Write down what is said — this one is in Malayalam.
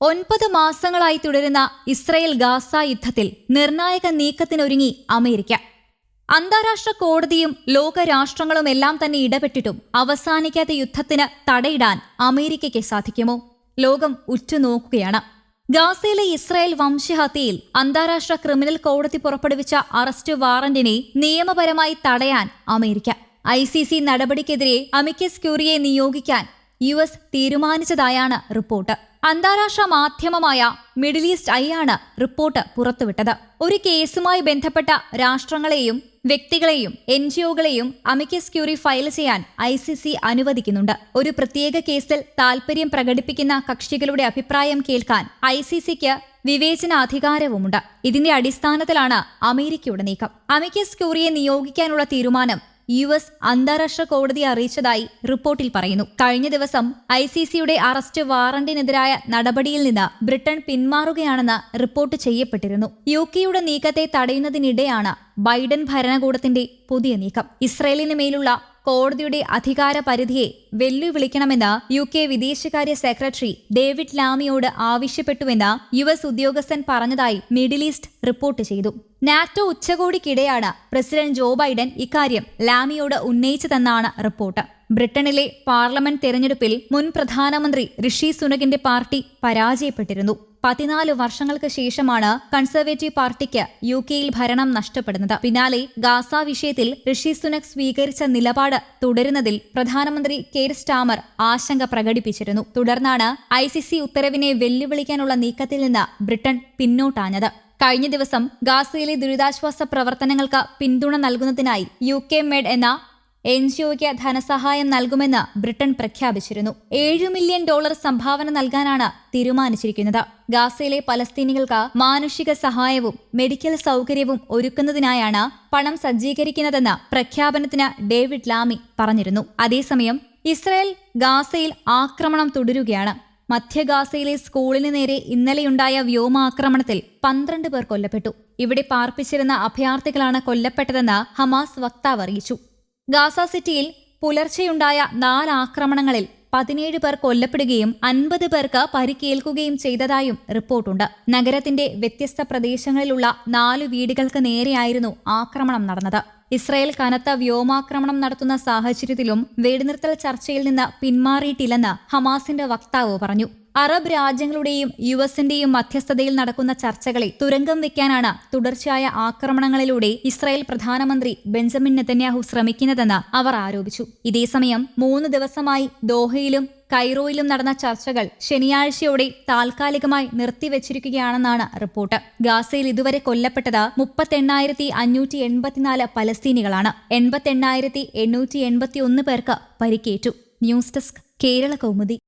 ഒൻപത് മാസങ്ങളായി തുടരുന്ന ഇസ്രയേൽ ഗാസ യുദ്ധത്തിൽ നിർണായക നീക്കത്തിനൊരുങ്ങി അമേരിക്ക. അന്താരാഷ്ട്ര കോടതിയും ലോകരാഷ്ട്രങ്ങളും എല്ലാം തന്നെ ഇടപെട്ടിട്ടും അവസാനിക്കാത്ത യുദ്ധത്തിന് തടയിടാൻ അമേരിക്കയ്ക്ക് സാധിക്കുമോ? ലോകം ഉറ്റുനോക്കുകയാണ്. ഗാസയിലെ ഇസ്രായേൽ വംശഹത്യയിൽ അന്താരാഷ്ട്ര ക്രിമിനൽ കോടതി പുറപ്പെടുവിച്ച അറസ്റ്റ് വാറന്റിനെ നിയമപരമായി തടയാൻ അമേരിക്ക. ഐ സി സി നടപടിക്കെതിരെ അമിക്കസ് ക്യൂറിയെ നിയോഗിക്കാൻ യു എസ് തീരുമാനിച്ചതായാണ് റിപ്പോർട്ട്. അന്താരാഷ്ട്ര മാധ്യമമായ മിഡിൽ ഈസ്റ്റ് ഐ ആണ് റിപ്പോർട്ട് പുറത്തുവിട്ടത്. ഒരു കേസുമായി ബന്ധപ്പെട്ട രാഷ്ട്രങ്ങളെയും വ്യക്തികളെയും എൻ ജിഒകളെയും അമിക്കസ് ക്യൂറി ഫയൽ ചെയ്യാൻ ഐ സി സി അനുവദിക്കുന്നുണ്ട്. ഒരു പ്രത്യേക കേസിൽ താൽപര്യം പ്രകടിപ്പിക്കുന്ന കക്ഷികളുടെ അഭിപ്രായം കേൾക്കാൻ ഐ സി സിക്ക് വിവേചനാധികാരവുമുണ്ട്. ഇതിന്റെ അടിസ്ഥാനത്തിലാണ് അമേരിക്കയുടെ നീക്കം. അമിക്കസ് ക്യൂറിയെ നിയോഗിക്കാനുള്ള തീരുമാനം യു എസ് അന്താരാഷ്ട്ര കോടതിയെ അറിയിച്ചതായി റിപ്പോർട്ടിൽ പറയുന്നു. കഴിഞ്ഞ ദിവസം ഐ സി സിയുടെ അറസ്റ്റ് വാറന്റിനെതിരായ നടപടിയിൽ നിന്ന് ബ്രിട്ടൻ പിന്മാറുകയാണെന്ന് റിപ്പോർട്ട് ചെയ്യപ്പെട്ടിരുന്നു. യു കെയുടെ നീക്കത്തെ തടയുന്നതിനിടെയാണ് ബൈഡൻ ഭരണകൂടത്തിന്റെ പുതിയ നീക്കം. ഇസ്രയേലിന് മേലുള്ള കോടതിയുടെ അധികാര പരിധിയെ വെല്ലുവിളിക്കണമെന്ന് യു കെ വിദേശകാര്യ സെക്രട്ടറി ഡേവിഡ് ലാമിയോട് ആവശ്യപ്പെട്ടുവെന്ന് യു എസ് ഉദ്യോഗസ്ഥൻ പറഞ്ഞതായി മിഡിൽ ഈസ്റ്റ് റിപ്പോർട്ട് ചെയ്തു. നാറ്റോ ഉച്ചകോടിക്കിടെയാണ് പ്രസിഡന്റ് ജോ ബൈഡൻ ഇക്കാര്യം ലാമിയോട് ഉന്നയിച്ചതെന്നാണ് റിപ്പോർട്ട്. ബ്രിട്ടനിലെ പാർലമെന്റ് തെരഞ്ഞെടുപ്പിൽ മുൻ പ്രധാനമന്ത്രി ഋഷി സുനകിന്റെ പാർട്ടി പരാജയപ്പെട്ടിരുന്നു. പതിനാല് വർഷങ്ങൾക്ക് ശേഷമാണ് കൺസർവേറ്റീവ് പാർട്ടിക്ക് യു കെയിൽ ഭരണം നഷ്ടപ്പെടുന്നത്. പിന്നാലെ ഗാസ വിഷയത്തിൽ ഋഷി സുനക് സ്വീകരിച്ച നിലപാട് തുടരുന്നതിൽ പ്രധാനമന്ത്രി കെയർ സ്റ്റാമർ ആശങ്ക പ്രകടിപ്പിച്ചിരുന്നു. തുടർന്നാണ് ഐ സി സി ഉത്തരവിനെ വെല്ലുവിളിക്കാനുള്ള നീക്കത്തിൽ നിന്ന് ബ്രിട്ടൻ പിന്നോട്ടാഞ്ഞത്. കഴിഞ്ഞ ദിവസം ഗാസയിലെ ദുരിതാശ്വാസ പ്രവർത്തനങ്ങൾക്ക് പിന്തുണ നൽകുന്നതിനായി യു കെ മെഡ് എന്ന എൻ ജി ഒക്ക് ധനസഹായം നൽകുമെന്ന് ബ്രിട്ടൻ പ്രഖ്യാപിച്ചിരുന്നു. ഏഴു മില്യൺ ഡോളർ സംഭാവന നൽകാനാണ് തീരുമാനിച്ചിരിക്കുന്നത്. ഗാസയിലെ പലസ്തീനികൾക്ക് മാനുഷിക സഹായവും മെഡിക്കൽ സൗകര്യവും ഒരുക്കുന്നതിനായാണ് പണം സജ്ജീകരിക്കുന്നതെന്ന് പ്രഖ്യാപനത്തിന് ഡേവിഡ് ലാമി പറഞ്ഞിരുന്നു. അതേസമയം ഇസ്രായേൽ ഗാസയിൽ ആക്രമണം തുടരുകയാണ്. മധ്യ ഗാസയിലെ സ്കൂളിന് നേരെ ഇന്നലെയുണ്ടായ വ്യോമാക്രമണത്തിൽ പന്ത്രണ്ട് പേർ കൊല്ലപ്പെട്ടു. ഇവിടെ പാർപ്പിച്ചിരുന്ന അഭയാർത്ഥികളാണ് കൊല്ലപ്പെട്ടതെന്ന് ഹമാസ് വക്താവ് അറിയിച്ചു. ഗാസ സിറ്റിയിൽ പുലർച്ചെയുണ്ടായ നാല് ആക്രമണങ്ങളിൽ പതിനേഴ് പേർ കൊല്ലപ്പെടുകയും അൻപത് പേർക്ക് പരിക്കേൽക്കുകയും ചെയ്തതായും റിപ്പോർട്ടുണ്ട്. നഗരത്തിന്റെ വ്യത്യസ്ത പ്രദേശങ്ങളിലുള്ള നാല് വീടുകൾക്ക് നേരെയായിരുന്നു ആക്രമണം നടന്നത്. ഇസ്രായേൽ കനത്ത വ്യോമാക്രമണം നടത്തുന്ന സാഹചര്യത്തിലും വെടിനിർത്തൽ ചർച്ചയിൽ നിന്ന് പിന്മാറിയിട്ടില്ലെന്ന് ഹമാസിന്റെ വക്താവ് പറഞ്ഞു. അറബ് രാജ്യങ്ങളുടെയും യു എസിന്റെയും മധ്യസ്ഥതയിൽ നടക്കുന്ന ചർച്ചകളെ തുരങ്കം വെക്കാനാണ് തുടർച്ചയായ ആക്രമണങ്ങളിലൂടെ ഇസ്രായേൽ പ്രധാനമന്ത്രി ബെഞ്ചമിൻ നെതന്യാഹു ശ്രമിക്കുന്നതെന്ന് അവർ ആരോപിച്ചു. ഇതേസമയം മൂന്ന് ദിവസമായി ദോഹയിലും കൈറോയിലും നടന്ന ചർച്ചകൾ ശനിയാഴ്ചയോടെ താൽക്കാലികമായി നിർത്തിവച്ചിരിക്കുകയാണെന്നാണ് റിപ്പോർട്ട്. ഗാസയിൽ ഇതുവരെ കൊല്ലപ്പെട്ടത് മുപ്പത്തെണ്ണായിരത്തി അഞ്ഞൂറ്റി എൺപത്തിനാല് പലസ്തീനികളാണ്. എൺപത്തെണ്ണായിരത്തി എണ്ണൂറ്റി എൺപത്തി ഒന്ന് പേർക്ക് പരിക്കേറ്റു. News desk Kerala Kaumudi.